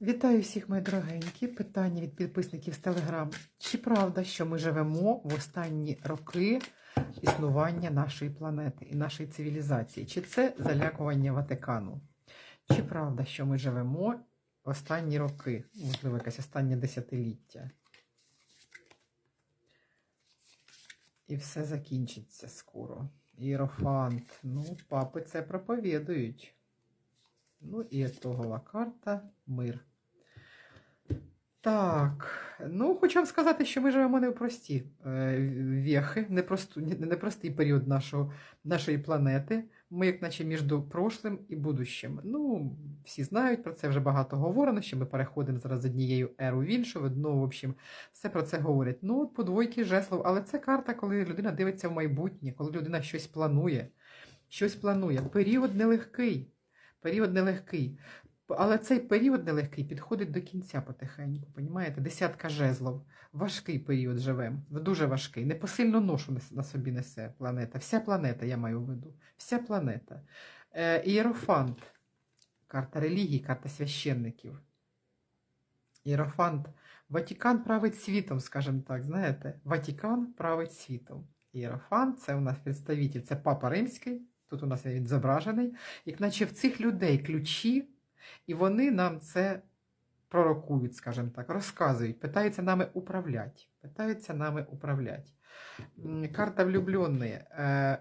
Вітаю всіх, мої дорогенькі. Питання від підписників з Телеграм. Чи правда, що ми живемо в останні роки існування нашої планети і нашої цивілізації? Чи це залякування Ватикану? Чи правда, що ми живемо в останні роки, можливо, якесь останнє десятиліття? І все закінчиться скоро. Іерофант. Ну, папи це проповідують. Ну і етогова карта мир. Так, ну хочу вам сказати, що ми живемо не в прості е, вєхи, непросту, не- непростий період нашого, нашої планети. Ми, як наче між прошлим і будущим. Ну, всі знають про це вже багато говорено, що ми переходимо зараз з однією еру в іншу. Ну, в общем, все про це говорять. Ну, по двойки жеслов, але це карта, коли людина дивиться в майбутнє, коли людина щось планує. Щось планує. Період нелегкий. Період нелегкий. Але цей період нелегкий підходить до кінця потихеньку, понімаєте? Десятка жезлов. Важкий період живемо, дуже важкий. Непосильну ношу на собі несе планета. Вся планета, я маю в виду. Вся планета. Е, Ієрофант. Карта релігії, карта священників. Ієрофант. Ватікан править світом, скажімо так, знаєте? Ватікан править світом. Ієрофант це у нас представитель, це папа римський. Тут у нас він зображений, як наче в цих людей ключі, і вони нам це пророкують, скажімо так, розказують, питаються нами управляти. Питаються нами управляти. Карта влюбленої. Е,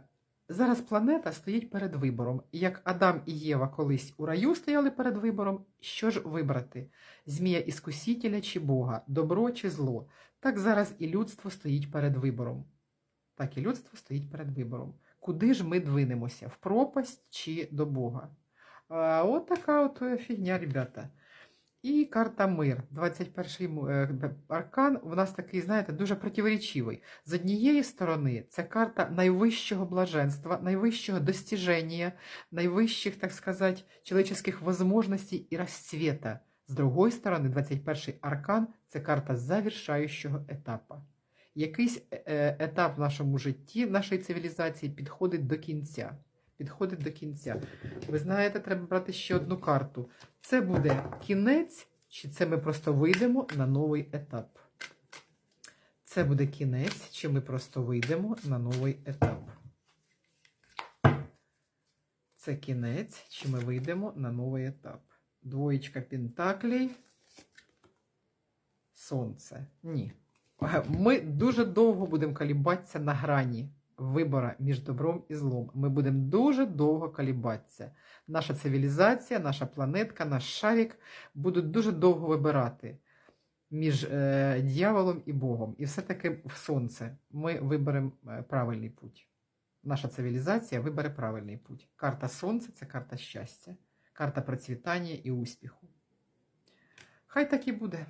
Зараз планета стоїть перед вибором. Як Адам і Єва колись у раю стояли перед вибором, що ж вибрати: змія іскусителя чи Бога, добро чи зло. Так зараз і людство стоїть перед вибором. Так і людство стоїть перед вибором. Куди ж ми двинемося? В пропасть чи до Бога? От така от е, фігня, ребята. І карта мир. 21-й м- е, аркан у нас такий, знаєте, дуже противоречивий. З однієї сторони, це карта найвищого блаженства, найвищого достіження, найвищих, так сказати, человеческих возможностей і розцвета. З другої сторони, 21-й аркан це карта завершаючого етапа. Якийсь е, е, етап в нашому житті, в нашій цивілізації підходить до кінця. Підходить до кінця. Ви знаєте, треба брати ще одну карту. Це буде кінець, чи це ми просто вийдемо на новий етап? Це буде кінець, чи ми просто вийдемо на новий етап? Це кінець, чи ми вийдемо на новий етап? Двоєчка пентаклей. Сонце. Ні. Ми дуже довго будемо колібатися на грані вибора між добром і злом. Ми будемо дуже довго колібатися. Наша цивілізація, наша планетка, наш шарик будуть дуже довго вибирати між е, дьяволом і Богом. І все-таки в сонце ми виберемо е, правильний путь. Наша цивілізація вибере правильний путь. Карта Сонця це карта щастя, карта процвітання і успіху. Хай так і буде.